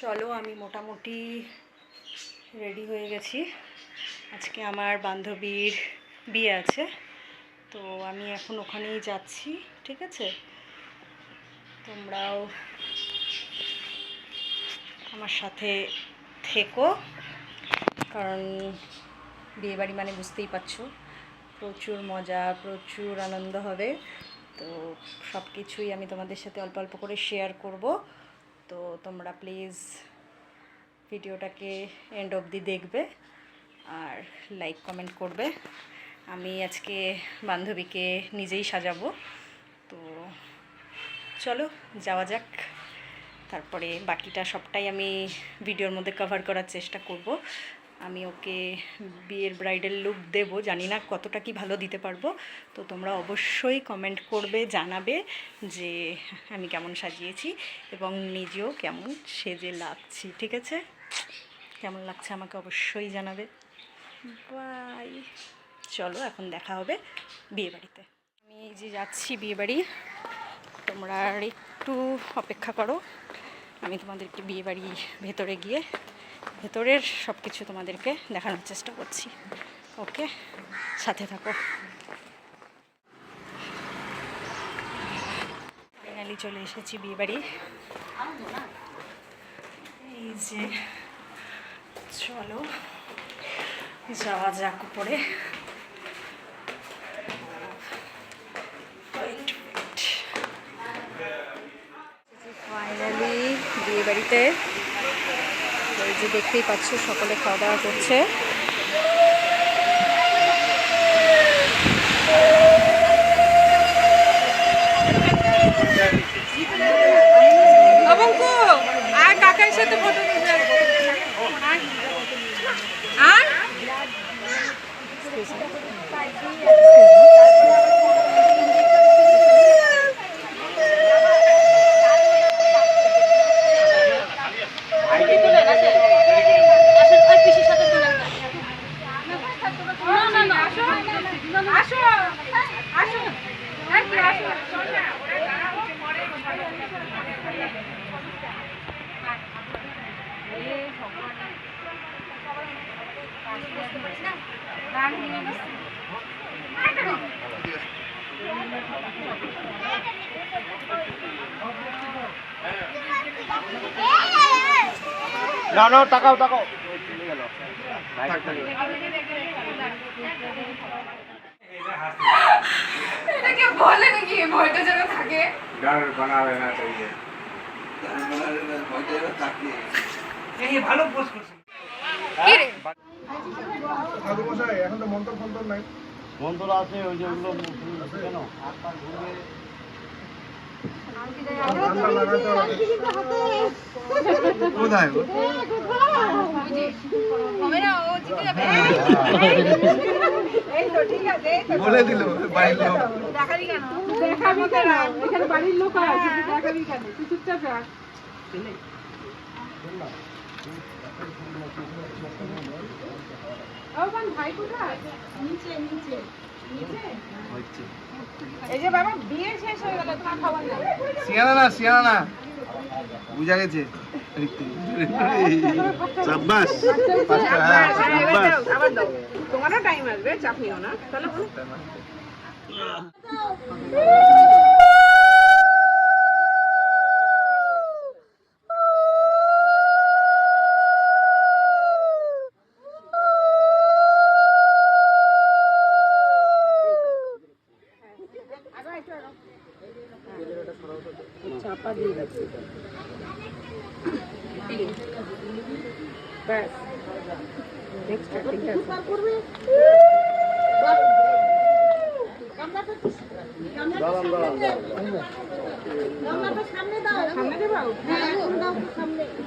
চলো, আমি মোটামুটি রেডি হয়ে গেছি। আজকে আমার বান্ধবীর বিয়ে আছে, তো আমি এখন ওখানেই যাচ্ছি, ঠিক আছে? তোমরাও আমার সাথে থেকো, কারণ বিয়েবাড়ি মানে বুঝতেই পারছ, প্রচুর মজা, প্রচুর আনন্দ হবে, তো সব কিছুই আমি তোমাদের সাথে অল্প অল্প করে শেয়ার করব। তো তোমরা প্লিজ ভিডিওটাকে এন্ড অবধি দেখবে আর লাইক কমেন্ট করবে। আমি আজকে বান্ধবীকে নিজেই সাজাবো। তো চলো, যাওয়া যাক। তারপরে বাকিটা সবটাই আমি ভিডিওর মধ্যে কভার করার চেষ্টা করব। আমি ওকে বিয়ের ব্রাইডাল লুক দেব, জানি না কতটা কি ভালো দিতে পারব। তো তোমরা অবশ্যই কমেন্ট করবে, জানাবে যে আমি কেমন সাজিয়েছি এবং নিজেও কেমন সেজে লাগছি, ঠিক আছে? কেমন লাগছে আমাকে অবশ্যই জানাবে। বাই। চলো, এখন দেখা হবে বিয়েবাড়িতে। আমি এই যে যাচ্ছি বিয়েবাড়ি, তোমরা আর একটু অপেক্ষা করো। আমি তোমাদেরকে বিয়ে বাড়ি ভেতরে গিয়ে ভেতরের সব কিছু তোমাদেরকে দেখানোর চেষ্টা করছি। ওকে, সাথে থাকো। ফাইনালি চলে এসেছি বিয়ে বাড়ি এই যে, চলো যাওয়া যাক উপরে ওয়েট ওয়েট ফাইনালি বিয়ে বাড়িতে। এই যে দেখতেই পাচ্ছ সকলে খাওয়া দাওয়া করছে। কাকার সাথে ফটো না না তাকাও তাকাও। এটাকে বলে নাকি? তো মন্ত্র ফন্ত্র আছে ওই যে ওগুলো কেন? বলে দিল, বাইরে লোক দেখাবি কেন এখানে বাড়ির লোক আছে দেখাবি কেন তুই চুপচাপ ভাই কোথায়? নিচে নিচে। এই যে বাবা বিয়ে শেষ হয়ে গেল তোমার খবর নেই। সিয়ানা না সিয়ানা না। বুঝা গেছে। সাব্বাস হ্যাঁ সাব্বাস তোমারও টাইম আসবে চাপ নিও না। তাহলে ব্যাস নেক্সট ঠিক আছে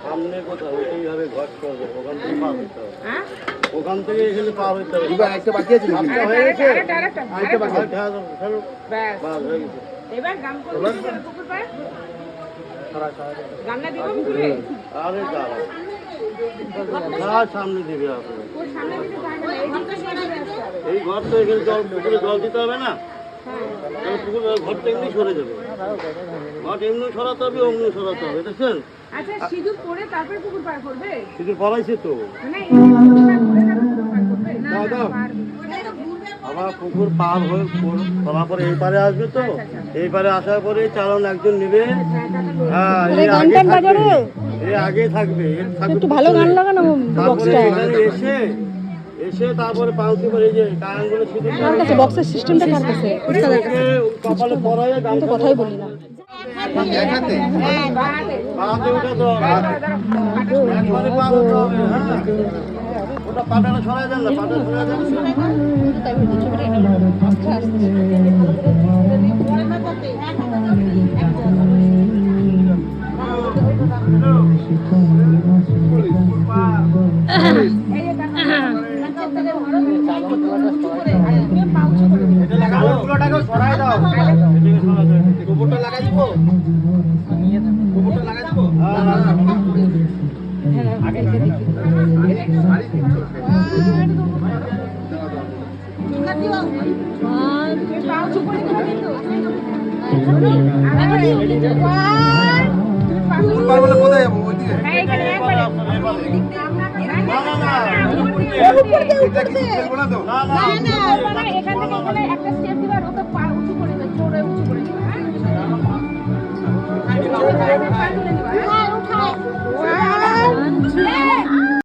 সামনে কোথাও ওইভাবে ঘর করবে ওখান থেকে পার হইতে হবে ওখান থেকে এখানে পার হইতে হবে একটা বাকি আছে নাকি হয়ে গেছে আরেকটা এবার গাম করব পুকুর পাড়ে। সামনে দিবে আপনি এই ঘর তো এখানে জল পুকুরে জল দিতে হবে না? পুকুর ঘরটা এমনি সরে যাবে। ঘর এমনি সরাতে হবে অমনি সরাতে হবে দেখছেন? আচ্ছা সিঁদুর পরে তারপরে পুকুর পার করবে? শুধু পড়াইছে তো। মানে না পারবে। পুকুর পার হয়ে করার পরে এই পারে আসবে তো? এই পারে আসার পরে চালন একজন নেবে। হ্যাঁ এই আগে থাকবে। এই আগে থাকবে একটু ভালো গান লাগানো তারপরে এসে এসে তারপরে করে যে শুধু কাছে? বক্সের সিস্টেমটা কার কাছে? কপালে পরায় গামছা কথাই বলি না। পাতে উঠে তো। একবারে পা উঠতে হবে হ্যাঁ। ওটা পাটাটা সরাই দেন না পাটা সরাই দেন হ্যাঁ, একটা